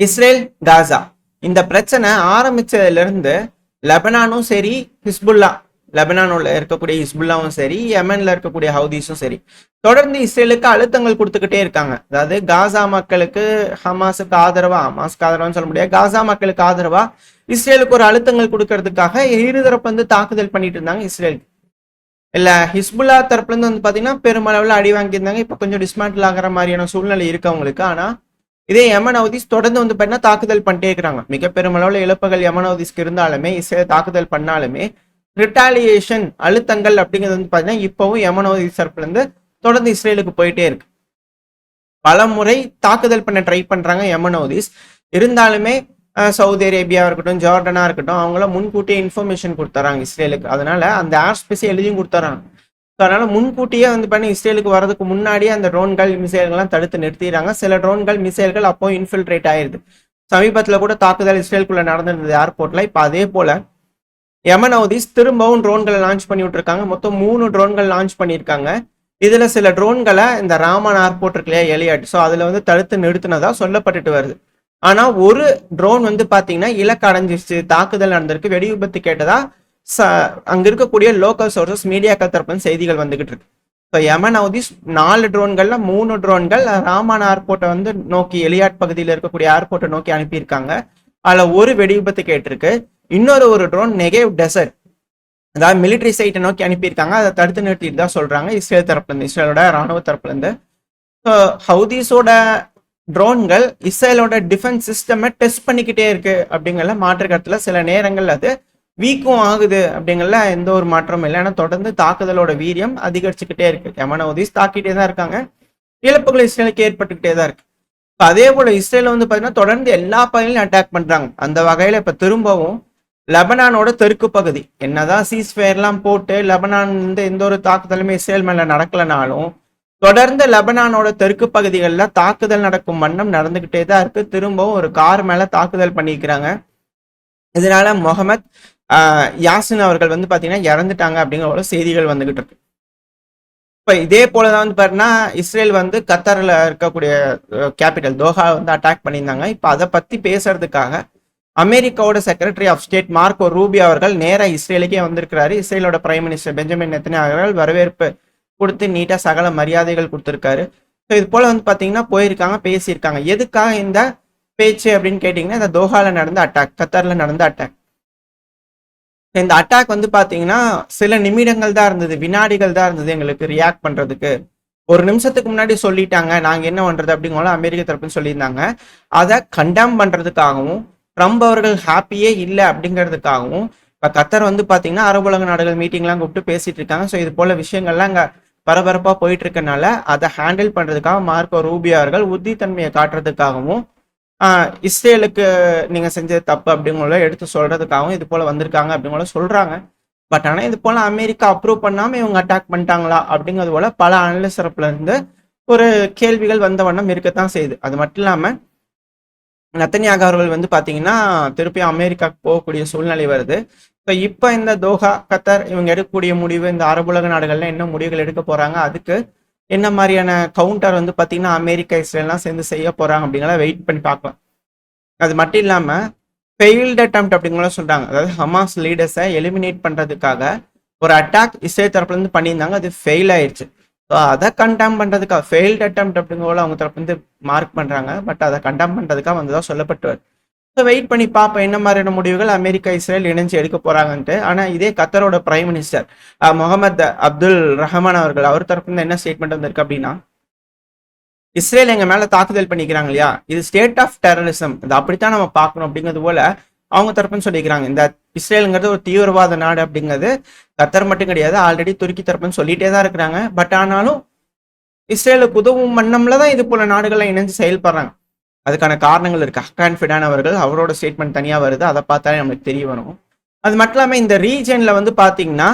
Israel Gaza. இந்த பிரச்சனை ஆரம்பிச்சதுல இருந்து லெபனானும் சரி ஹிஸ்புல்லா லெபனானில் இருக்கக்கூடிய ஹிஸ்புல்லாவும் சரி யமனில் இருக்கக்கூடிய ஹவுதீஸும் சரி தொடர்ந்து இஸ்ரேலுக்கு அழுத்தங்கள் கொடுத்துக்கிட்டே இருக்காங்க. அதாவது காசா மக்களுக்கு ஹமாஸுக்கு ஆதரவா ஹமாஸ்க்கு ஆதரவான்னு சொல்ல முடியாது. காசா மக்களுக்கு ஆதரவா இஸ்ரேலுக்கு ஒரு அழுத்தங்கள் கொடுக்கறதுக்காக இருதரப்பு வந்து தாக்குதல் பண்ணிட்டு இருந்தாங்க இஸ்ரேல் இல்ல ஹிஸ்புல்லா தரப்புல இருந்து வந்து பார்த்தீங்கன்னா பெருமளவில் அடி வாங்கியிருந்தாங்க. இப்போ கொஞ்சம் டிஸ்மேண்டில் ஆகிற மாதிரியான சூழ்நிலை இருக்கு அவங்களுக்கு. ஆனால் இதே யமன் தொடர்ந்து வந்து பார்த்தீங்கன்னா தாக்குதல் பண்ணிட்டே இருக்கிறாங்க. மிக பெருமளவுல இழப்புகள் யமன் இருந்தாலுமே இஸ்ரேல் தாக்குதல் பண்ணாலுமே ரிட்டாலியேஷன் அழுத்தங்கள் அப்படிங்கிறது வந்து பாத்தீங்கன்னா இப்பவும் யமன் ஹவுதீஸ் இருந்து தொடர்ந்து இஸ்ரேலுக்கு போயிட்டே இருக்கு. பல முறை தாக்குதல் பண்ண ட்ரை பண்றாங்க யமன் இருந்தாலுமே சவுதி அரேபியா இருக்கட்டும் ஜார்டனா இருக்கட்டும் அவங்கள முன்கூட்டியே இன்ஃபர்மேஷன் கொடுத்துறாங்க இஸ்ரேலுக்கு. அதனால அந்த ஏர் ஸ்பேஸை எழுதியும் கொடுத்துறாங்க ஸோ அதனால் முன்கூட்டியே வந்து பண்ணி இஸ்ரேலுக்கு வரதுக்கு முன்னாடியே அந்த ட்ரோன்கள் மிசைல்கள்லாம் தடுத்து நிறுத்திடுறாங்க. சில ட்ரோன்கள் மிசைல்கள் அப்போ இன்ஃபில்ட்ரேட் ஆயிருது. சமீபத்தில் கூட தாக்குதல் இஸ்ரேலுக்குள்ளே நடந்திருந்தது ஏர்போர்ட்ல இப்போ அதே போல் எமன் ஹவுதீஸ் திரும்பவும் ட்ரோன்களை லான்ச் பண்ணி விட்டுருக்காங்க. மொத்தம் மூணு ட்ரோன்கள் லான்ச் பண்ணியிருக்காங்க. இதில் சில ட்ரோன்களை இந்த ராமன் ஏர்போர்ட் இருக்கு இல்லையா எலியாட்? ஸோ அதில் வந்து தடுத்து நிறுத்தினதா சொல்லப்பட்டுட்டு வருது. ஆனால் ஒரு ட்ரோன் வந்து பார்த்தீங்கன்னா இலக்கு அடைஞ்சிருச்சு. தாக்குதல் நடந்திருக்கு. வெடி விபத்து கேட்டதா அங்க இருக்கக்கூடிய லோக்கல் சோர்சஸ் மீடியாக்கள் தரப்பு செய்திகள் வந்துகிட்டு இருக்கு. ஸோ யமன் ஹவுதீஸ் நாலு ட்ரோன்கள்ல மூணு ட்ரோன்கள் ராமான் ஏர்போர்ட்டை வந்து நோக்கி எலியாட் பகுதியில் இருக்கக்கூடிய ஏர்போர்ட்டை நோக்கி அனுப்பியிருக்காங்க. அதில் ஒரு வெடி விபத்து கேட்டிருக்கு. இன்னொரு ஒரு ட்ரோன் நெகேவ் டெசர்ட் அதாவது மிலிட்ரி சைட்டை நோக்கி அனுப்பியிருக்காங்க. அதை தடுத்து நிறுத்திட்டு தான் சொல்றாங்க இஸ்ரேல் தரப்புல இருந்து இஸ்ரேலோட ராணுவ தரப்புலேருந்து ஸோ ஹவுதீஸோட ட்ரோன்கள் இஸ்ரேலோட டிஃபென்ஸ் சிஸ்டமை டெஸ்ட் பண்ணிக்கிட்டே இருக்கு அப்படிங்கிற மாற்று கருத்தில் சில நேரங்கள் அது வீக்கும் ஆகுது அப்படிங்கல எந்த ஒரு மாற்றமும் இல்லை. ஏன்னா தொடர்ந்து தாக்குதலோட வீரியம் அதிகரிச்சுக்கிட்டே இருக்கு. எமன உதீஸ் தாக்கிட்டே தான் இருக்காங்க. இழப்புகள் இஸ்ரேலுக்கு ஏற்பட்டுக்கிட்டே தான் இருக்கு. இப்போ அதே போல இஸ்ரேல் வந்து பார்த்தீங்கன்னா தொடர்ந்து எல்லா பகுதியிலும் அட்டாக் பண்றாங்க. அந்த வகையில இப்போ திரும்பவும் லெபனானோட தெற்கு பகுதி. என்னதான் சீஸ்ஃபயர்லாம் போட்டு லெபனான் வந்து எந்த ஒரு தாக்குதலுமே இஸ்ரேல் மேல நடக்கலனாலும் தொடர்ந்து லெபனானோட தெற்கு பகுதிகளில் தாக்குதல் நடக்கும் வண்ணம் நடந்துகிட்டே தான் இருக்கு. திரும்பவும் ஒரு கார் மேல தாக்குதல் பண்ணிக்கிறாங்க இதனால முகமது யாசின் அவர்கள் வந்து பார்த்தீங்கன்னா இறந்துட்டாங்க அப்படிங்கிற ஒரு செய்திகள் வந்துகிட்டு இருக்கு. இப்போ இதே போலதான் வந்து பார்த்தீங்கன்னா இஸ்ரேல் வந்து கத்தாரில் இருக்கக்கூடிய கேபிட்டல் தோஹா வந்து அட்டாக் பண்ணியிருந்தாங்க. இப்போ அதை பற்றி பேசுறதுக்காக அமெரிக்காவோட secretary of state Marco Rubio அவர்கள் நேராக இஸ்ரேலுக்கே வந்திருக்கிறாரு. இஸ்ரேலோட பிரைம் மினிஸ்டர் பெஞ்சமின் நெத்தனே அவர்கள் வரவேற்பு கொடுத்து நீட்டாக சகல மரியாதைகள் கொடுத்துருக்காரு. ஸோ இது போல வந்து பார்த்தீங்கன்னா போயிருக்காங்க பேசியிருக்காங்க. எதுக்காக இந்த பேச்சு அப்படின்னு கேட்டிங்கன்னா இந்த தோஹால நடந்த அட்டாக் கத்தரில் நடந்த அட்டாக் இந்த அட்டாக் வந்து பார்த்தீங்கன்னா சில நிமிடங்கள் தான் இருந்தது வினாடிகள் தான் இருந்தது எங்களுக்கு ரியாக்ட் பண்ணுறதுக்கு ஒரு நிமிஷத்துக்கு முன்னாடி சொல்லிட்டாங்க நாங்கள் என்ன பண்ணுறது அப்படிங்கிற அமெரிக்க தரப்புன்னு சொல்லியிருந்தாங்க. அதை கண்டாம் பண்ணுறதுக்காகவும் ட்ரம்ப் அவர்கள் ஹாப்பியே இல்லை அப்படிங்கிறதுக்காகவும் இப்போ கத்தர் வந்து பார்த்தீங்கன்னா அரபு உலக நாடுகள் மீட்டிங்லாம் கூப்பிட்டு பேசிட்டு இருக்காங்க. ஸோ இது போல விஷயங்கள்லாம் அங்கே பரபரப்பாக போயிட்டு இருக்கனால அதை ஹேண்டில் பண்ணுறதுக்காக மார்க்கோ ரூபியா அவர்கள் உறுதித்தன்மையை காட்டுறதுக்காகவும் இஸ்ரேலுக்கு நீங்கள் செஞ்சது தப்பு அப்படிங்கிறத எடுத்து சொல்கிறதுக்காகவும் இது போல் வந்திருக்காங்க அப்படிங்கள சொல்கிறாங்க பட் ஆனால் இது போல் அமெரிக்கா அப்ரூவ் பண்ணாம இவங்க அட்டாக் பண்ணிட்டாங்களா அப்படிங்கிறது போல் பல அனலிஸ்ட் தரப்புல ஒரு கேள்விகள் வந்த வண்ணம் இருக்கத்தான் செய்யுது. அது மட்டும் இல்லாமல் நத்தனியாக அவர்கள் வந்து பார்த்தீங்கன்னா திருப்பியும் அமெரிக்காவுக்கு போகக்கூடிய சூழ்நிலை வருது. ஸோ இப்போ இந்த தோஹா கத்தர் இவங்க எடுக்கக்கூடிய முடிவு இந்த அரபுலக நாடுகளில் என்ன முடிவுகள் எடுக்க போகிறாங்க அதுக்கு என்ன மாதிரியான கவுண்டர் வந்து பார்த்தீங்கன்னா அமெரிக்கா இஸ்ரேல்லாம் சேர்ந்து செய்ய போகிறாங்க அப்படிங்கிறத வெயிட் பண்ணி பார்க்கலாம். அது மட்டும் இல்லாமல் ஃபெயில்டு அட்டம்ப்ட் அப்படிங்கிற சொல்கிறாங்க அதாவது ஹமாஸ் லீடர்ஸை எலிமினேட் பண்ணுறதுக்காக ஒரு அட்டாக் இஸ்ரேல் தரப்புலேருந்து பண்ணியிருந்தாங்க. அது ஃபெயில் ஆயிடுச்சு ஸோ அதை கண்டாம் பண்ணுறதுக்காக ஃபெயில்டு அட்டம்ப்ட் அப்படிங்கிற அவங்க தரப்புலேருந்து மார்க் பண்ணுறாங்க பட் அதை கண்டாம் பண்றதுக்காக வந்து சொல்லப்பட்டு வருது ஸோ வெயிட் பண்ணி பார்ப்போம் என்ன மாதிரியான முடிவுகள் அமெரிக்கா இஸ்ரேல் இணைஞ்சு எடுக்க போறாங்கன்ட்டு. ஆனால் இதே கத்தரோட prime minister Mohammed Abdul Rahman அவர்கள் அவர் தரப்புல என்ன ஸ்டேட்மெண்ட் வந்திருக்கு அப்படின்னா இஸ்ரேல் எங்க மேல தாக்குதல் பண்ணிக்கிறாங்க இல்லையா? இது ஸ்டேட் ஆஃப் டெரரிசம் இது அப்படித்தான் நம்ம பார்க்கணும் அப்படிங்கிறது போல அவங்க தரப்புன்னு சொல்லிக்கிறாங்க. இந்த இஸ்ரேலுங்கிறது ஒரு தீவிரவாத நாடு அப்படிங்கிறது கத்தர் மட்டும் கிடையாது ஆல்ரெடி துருக்கி தரப்புன்னு சொல்லிட்டே தான் இருக்கிறாங்க. பட் ஆனாலும் இஸ்ரேலுக்கு உதவும் வண்ணம்ல தான் இது போல நாடுகள்லாம் இணைஞ்சு செயல்படுறாங்க. அதுக்கான காரணங்கள் இருக்கு. ஹக்கான்ஃபிடான் அவர்கள் அவரோட ஸ்டேட்மெண்ட் தனியாக வருது. அதை பார்த்தாலே நம்மளுக்கு தெரிய வரும். அது மட்டும் இல்லாமல் இந்த ரீஜனில் வந்து பார்த்தீங்கன்னா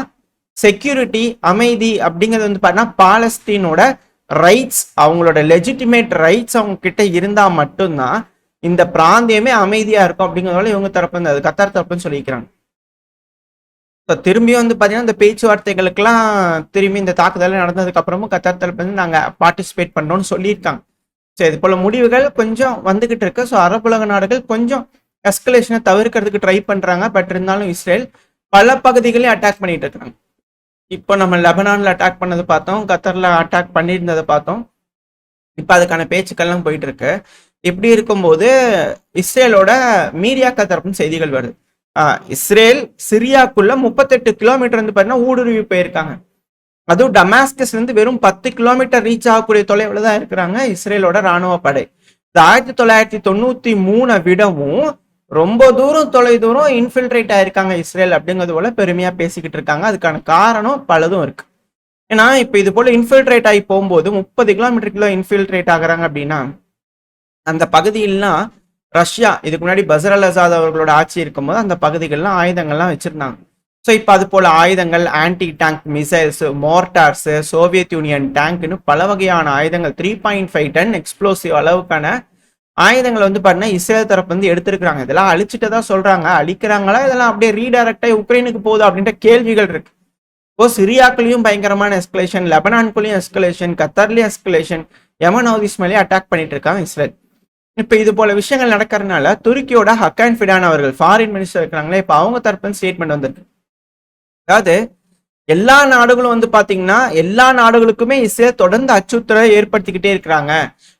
செக்யூரிட்டி அமைதி அப்படிங்கிறது வந்து பார்த்தீங்கன்னா பாலஸ்தீனோட ரைட்ஸ் அவங்களோட லெஜிட்டிமேட் ரைட்ஸ் அவங்க கிட்ட இருந்தால் மட்டும்தான் இந்த பிராந்தியமே அமைதியாக இருக்கும் அப்படிங்கிறதால இவங்க தரப்பு அது கத்தார் தரப்புன்னு சொல்லிக்கிறாங்க. இப்போ திரும்பியும் வந்து பார்த்தீங்கன்னா இந்த பேச்சுவார்த்தைகளுக்கெல்லாம் திரும்பி இந்த தாக்குதல் நடந்ததுக்கு அப்புறமும் கத்தார் தரப்பு வந்து நாங்கள் பார்ட்டிசிபேட் பண்ணோம்னு சொல்லியிருக்காங்க. சரி இது போல முடிவுகள் கொஞ்சம் வந்துகிட்டு இருக்கு. ஸோ அரபுலக நாடுகள் கொஞ்சம் எஸ்கலேஷனை தவிர்க்கிறதுக்கு ட்ரை பண்ணுறாங்க பட் இருந்தாலும் இஸ்ரேல் பல பகுதிகளையும் அட்டாக் பண்ணிட்டு இருக்கிறாங்க இப்போ நம்ம லெபனானில் அட்டாக் பண்ணது பார்த்தோம். கத்தரில் அட்டாக் பண்ணியிருந்ததை பார்த்தோம். இப்போ அதுக்கான பேச்சுக்கள்லாம் போயிட்டு இருக்கு. இப்படி இருக்கும்போது இஸ்ரேலோட மீடியாக்கள் தரப்புன்னு செய்திகள் வருது. இஸ்ரேல் சிரியாக்குள்ள முப்பத்தெட்டு கிலோமீட்டர் வந்து பார்த்தீங்கன்னா ஊடுருவி போயிருக்காங்க. அதுவும் டமாஸ்கஸ்ல இருந்து வெறும் பத்து கிலோமீட்டர் ரீச் ஆகக்கூடிய தொலைவில் தான் இருக்கிறாங்க இஸ்ரேலோட ராணுவ படை. இது ஆயிரத்தி தொள்ளாயிரத்தி தொண்ணூத்தி மூணை விடவும் ரொம்ப தூரம் தொலை தூரம் இன்ஃபில்ட்ரேட் ஆயிருக்காங்க இஸ்ரேல் அப்படிங்கிறது போல பெருமையா பேசிக்கிட்டு இருக்காங்க. அதுக்கான காரணம் பலதும் இருக்கு. ஏன்னா இப்ப இது போல இன்ஃபில்ட்ரேட் ஆகி போகும்போது முப்பது கிலோமீட்டர் கிலோ இன்ஃபில்ட்ரேட் ஆகுறாங்க அப்படின்னா அந்த பகுதியிலாம் ரஷ்யா இதுக்கு முன்னாடி பசர் அல் அசாத் அவர்களோட ஆட்சி இருக்கும்போது அந்த பகுதிகள்லாம் ஆயுதங்கள்லாம் வச்சிருந்தாங்க. ஸோ இப்போ அது போல ஆயுதங்கள் anti tank missiles mortars Soviet Union டேங்க்னு பல வகையான ஆயுதங்கள் three point five ton explosive அளவுக்கான ஆயுதங்கள் வந்து பார்த்தீங்கன்னா இஸ்ரேல் தரப்பு வந்து எடுத்திருக்கிறாங்க. இதெல்லாம் அழிச்சிட்டு தான் சொல்றாங்க. அழிக்கிறாங்களா? இதெல்லாம் அப்படியே ரீடைரக்டாக உக்ரைனுக்கு போகுது அப்படின்ற கேள்விகள் இருக்கு. இப்போ சிரியாக்குள்ளேயும் பயங்கரமான எஸ்கலேஷன் லெபனான்குள்ளேயும் எஸ்கலேஷன் கத்தார்லயும் எஸ்கலேஷன் யமன் ஹவுதிஸ் மேலேயே அட்டாக் பண்ணிட்டு இருக்காங்க இஸ்ரேல். இப்போ இது போல விஷயங்கள் நடக்கிறதுனால துருக்கியோட ஹக்கான் ஃபிடான் அவர்கள் ஃபாரின் மினிஸ்டர் இருக்கிறாங்களே இப்போ அவங்க தரப்புன்னு ஸ்டேட்மெண்ட் வந்திருக்கு. அதாவது எல்லா நாடுகளும் வந்து பாத்தீங்கன்னா எல்லா நாடுகளுக்குமே இஸ்ரேல் தொடர்ந்து அச்சுறுத்தலை ஏற்படுத்திக்கிட்டே இருக்கிறாங்க.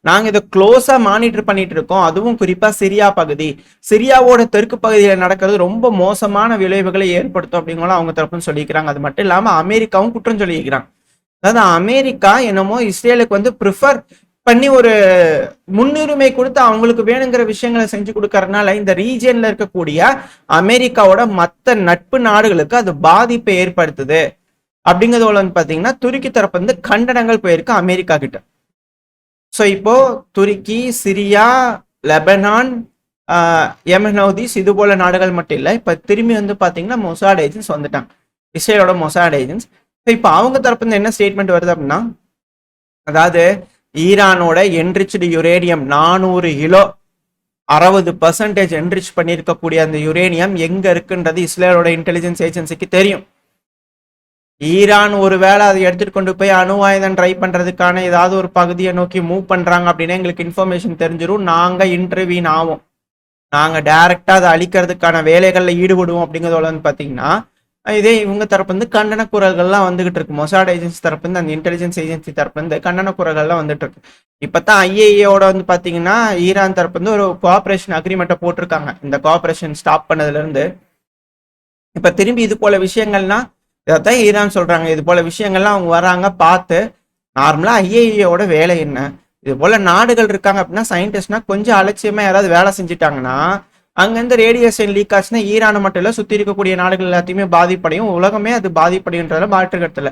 நாங்க இதை க்ளோஸா மானிட்டர் பண்ணிட்டு இருக்கோம். அதுவும் குறிப்பா சிரியா பகுதி. சிரியாவோட தெற்கு பகுதியில நடக்கிறது ரொம்ப மோசமான விளைவுகளை ஏற்படுத்தும் அப்படிங்கலாம் அவங்க தரப்புன்னு சொல்லிக்கிறாங்க. அது மட்டும் இல்லாம அமெரிக்காவும் குற்றம் சொல்லிக்கிறாங்க அதாவது அமெரிக்கா என்னமோ இஸ்ரேலுக்கு வந்து ப்ரிஃபர் பண்ணி ஒரு முன்னுரிமை கொடுத்து அவங்களுக்கு வேணுங்கிற விஷயங்களை செஞ்சு கொடுக்கறதுனால இந்த ரீஜியன்ல இருக்கக்கூடிய அமெரிக்காவோட மற்ற நட்பு நாடுகளுக்கு அது பாதிப்பை ஏற்படுத்துது. அப்படிங்கிறது வந்து பாத்தீங்கன்னா துருக்கி தரப்பு வந்து கண்டனங்கள் போயிருக்கு அமெரிக்கா கிட்ட. ஸோ இப்போ துருக்கி சிரியா லெபனான் யமன் இது போல நாடுகள் மட்டும் இல்லை இப்போ திரும்பி வந்து பார்த்தீங்கன்னா மொசாட் ஏஜென்ட்ஸ் வந்துட்டாங்க. இஸ்ரேலோட மொசாட் ஏஜென்ட்ஸ். இப்போ அவங்க தரப்பு என்ன ஸ்டேட்மெண்ட் வருது அப்படின்னா அதாவது ஈரானோட என்ரிச்டு யுரேனியம் நானூறு கிலோ அறுபது பர்சன்டேஜ் என்ரிச் பண்ணியிருக்கக்கூடிய அந்த யுரேனியம் எங்க இருக்குன்றது இஸ்ரேலோட இன்டெலிஜென்ஸ் ஏஜென்சிக்கு தெரியும். ஈரான் ஒருவேளை அதை எடுத்துட்டு கொண்டு போய் அணு ஆயுதம் ட்ரை பண்றதுக்கான ஏதாவது ஒரு பகுதியை நோக்கி மூவ் பண்றாங்க அப்படின்னா எங்களுக்கு இன்ஃபர்மேஷன் தெரிஞ்சிடும் நாங்க இன்டர்வியூன் ஆவோம். நாங்க டைரக்டா அதை அழிக்கிறதுக்கான வேலைகள்ல ஈடுபடுவோம் அப்படிங்கிறதோட வந்து பாத்தீங்கன்னா இதே இவங்க தரப்பு வந்து கண்டன குரல்கள்லாம் வந்துகிட்டு இருக்கு. மொசாட் ஏஜென்சி தரப்புலேருந்து அந்த இன்டெலிஜென்ஸ் ஏஜென்சி தரப்புலேருந்து கண்டன குரல்கள்லாம் வந்துட்டு இருக்கு. இப்பதான் ஐஏஏவோட வந்து பார்த்தீங்கன்னா ஈரான் தரப்பு வந்து ஒரு கோஆப்ரேஷன் அக்ரிமெண்ட்டை போட்டிருக்காங்க. இந்த கோஆப்ரேஷன் ஸ்டாப் பண்ணதுலேருந்து. இப்போ திரும்பி இது போல விஷயங்கள்லாம் இதைத்தான் ஈரான் சொல்கிறாங்க இது போல விஷயங்கள்லாம் அவங்க வராங்க பார்த்து நார்மலாக ஐஏஏவோட வேலை என்ன? இது போல நாடுகள் இருக்காங்க அப்படின்னா சயின்டிஸ்ட்னா கொஞ்சம் அலட்சியமாக யாராவது வேலை செஞ்சுட்டாங்கன்னா அங்கேருந்து ரேடியேஷன் லீக் ஆச்சுன்னா ஈரானை மட்டும் இல்லை சுற்றி இருக்கக்கூடிய நாடுகள் எல்லாத்தையுமே பாதிப்படையும். உலகமே அது பாதிப்படையுன்றதுல மாற்றுக்கருத்துல.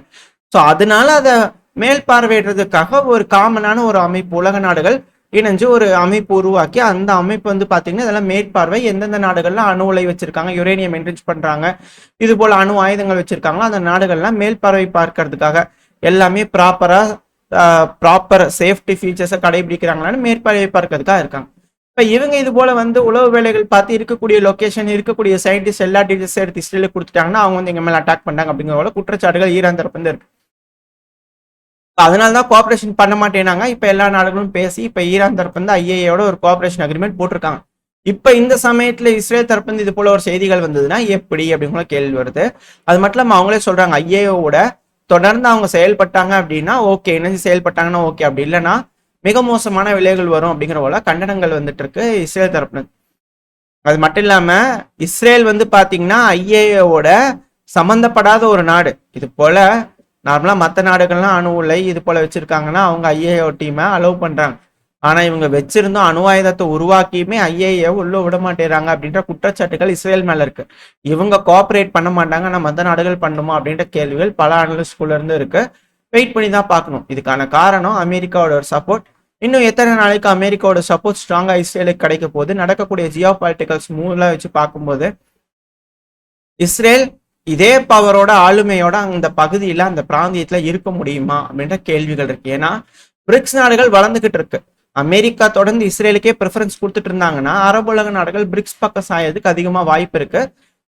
ஸோ அதனால அதை மேல் பார்வையிடுறதுக்காக ஒரு காமனான ஒரு அமைப்பு உலக நாடுகள் இணைஞ்சு ஒரு அமைப்பு உருவாக்கி அந்த அமைப்பு வந்து பார்த்தீங்கன்னா இதெல்லாம் மேற்பார்வை எந்தெந்த நாடுகள்ல அணு உலை வச்சிருக்காங்க யுரேனியம் என்ரிச் பண்றாங்க இது போல அணு ஆயுதங்கள் வச்சிருக்காங்களோ அந்த நாடுகள்லாம் மேல்பார்வை பார்க்கறதுக்காக எல்லாமே ப்ராப்பரா ப்ராப்பர் சேஃப்டி ஃபீச்சர்ஸை கடைபிடிக்கிறாங்களான்னு மேற்பார்வை பார்க்கறதுக்காக இருக்காங்க. இப்போ இவங்க இது போல வந்து உளவு வேலைகள் பார்த்து இருக்கக்கூடிய லொக்கேஷன் இருக்கக்கூடிய சயின்டிஸ்ட் எல்லா டீட்டெயில்ஸ் எடுத்து இஸ்ரேலுக்கு கொடுத்துட்டாங்கன்னா அவங்க வந்து எங்க மேலே அட்டாக் பண்ணாங்க அப்படிங்கிற போல குற்றச்சாட்டுகள் ஈரான் தரப்பு இருக்கு. அதனால தான் கோஆப்ரேஷன் பண்ண மாட்டேனாங்க. இப்போ எல்லா நாடுகளும் பேசி இப்போ ஈரான் தரப்பு வந்து ஐஏயோட ஒரு கோஆப்ரேஷன் அக்ரிமெண்ட் போட்டிருக்காங்க. இப்போ இந்த சமயத்தில் இஸ்ரேல் தரப்பு வந்து இது போல ஒரு செய்திகள் வந்ததுன்னா எப்படி அப்படிங்கிற கேள்வி வருது. அது மட்டும் இல்லாமல் அவங்களே சொல்றாங்க ஐஏஓட தொடர்ந்து அவங்க செயல்பட்டாங்க அப்படின்னா ஓகே இணைஞ்சு செயல்பட்டாங்கன்னா ஓகே அப்படி இல்லைன்னா மிக மோசமான விலைகள் வரும் அப்படிங்கிற போல கண்டனங்கள் வந்துட்டு இருக்கு இஸ்ரேல் தரப்புல. அது மட்டும் இல்லாம இஸ்ரேல் வந்து பாத்தீங்கன்னா ஐஏஓட சம்பந்தப்படாத ஒரு நாடு. இது போல நார்மலா மற்ற நாடுகள்லாம் அணு உலை இது போல வச்சிருக்காங்கன்னா அவங்க ஐஏஓ டீமை அலோவ் பண்றாங்க. ஆனா இவங்க வச்சிருந்தோம் அணு ஆயுதத்தை உருவாக்கியுமே ஐஏஏ உள்ள விட மாட்டேறாங்க அப்படின்ற குற்றச்சாட்டுகள் இஸ்ரேல் மேல இருக்கு. இவங்க கோஆபரேட் பண்ண மாட்டாங்க ஆனா மற்ற நாடுகள் பண்ணுமா அப்படின்ற கேள்விகள் பல அனலிஸ்ட்குள்ள இருந்து இருக்கு. வெயிட் பண்ணி தான் பார்க்கணும். இதுக்கான காரணம் அமெரிக்காவோட ஒரு சப்போர்ட் இன்னும் எத்தனை நாளைக்கு அமெரிக்காவோட சப்போர்ட் ஸ்ட்ராங்கா இஸ்ரேலுக்கு கிடைக்க போது நடக்கக்கூடிய ஜியோ பாலிட்டிக்கல்ஸ் மூவ்லாம் வச்சு பார்க்கும்போது இஸ்ரேல் இதே பவரோட ஆளுமையோட அந்த பகுதியில அந்த பிராந்தியத்தில் இருக்க முடியுமா? அப்படின்ற கேள்விகள் இருக்கு. ஏன்னா பிரிக்ஸ் நாடுகள் வளர்ந்துகிட்டு இருக்கு. அமெரிக்கா தொடர்ந்து இஸ்ரேலுக்கே ப்ரிஃபரன்ஸ் கொடுத்துட்டு இருந்தாங்கன்னா அரபு உலக நாடுகள் பிரிக்ஸ் பக்கம் சாயதுக்கு அதிகமா வாய்ப்பு இருக்கு.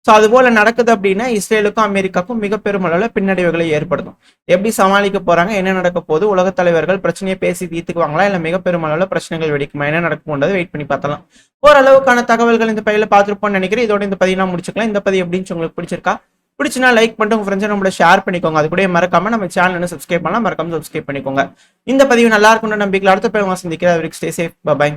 ஸோ அது போல நடக்குது அப்படின்னா இஸ்ரேலுக்கும் அமெரிக்காவுக்கும் மிக பெருமளவில் பின்னடைவுகளை ஏற்படுத்தும். எப்படி சமாளிக்க போறாங்க என்ன நடக்க போகுது உலகத் தலைவர்கள் பிரச்சனையை பேசி தீர்த்துக்குவாங்களா இல்லை மிக பெருமளவில் பிரச்சனைகள் வெடிக்குமா என்ன நடக்கும்ன்றதை வெயிட் பண்ணி பார்த்தலாம் ஓரளவுக்கான தகவல்கள் இந்த பையில பார்த்துருப்போம்னு நினைக்கிறேன். இதோட இந்த பதிவு நான் முடிச்சுக்கலாம். இந்த பதிவு எப்படின்னு உங்களுக்கு பிடிச்சிருக்கா? பிடிச்சினா லைக் பண்ணிட்டு உங்க ஃப்ரெண்ட்ஸ் நம்மளோட ஷேர் பண்ணிக்கோங்க. அது கூட மறக்காம நம்ம சேனல் சப்ஸ்கிரைப் பண்ணலாம் மறக்காம சப்ஸ்கிரைப் பண்ணிக்கோங்க. இந்த பதிவு நல்லா இருக்கும்னு நம்பிக்கை அடுத்த பேர் சந்திக்கிறேன். ஸ்டே சேஃப் பாய்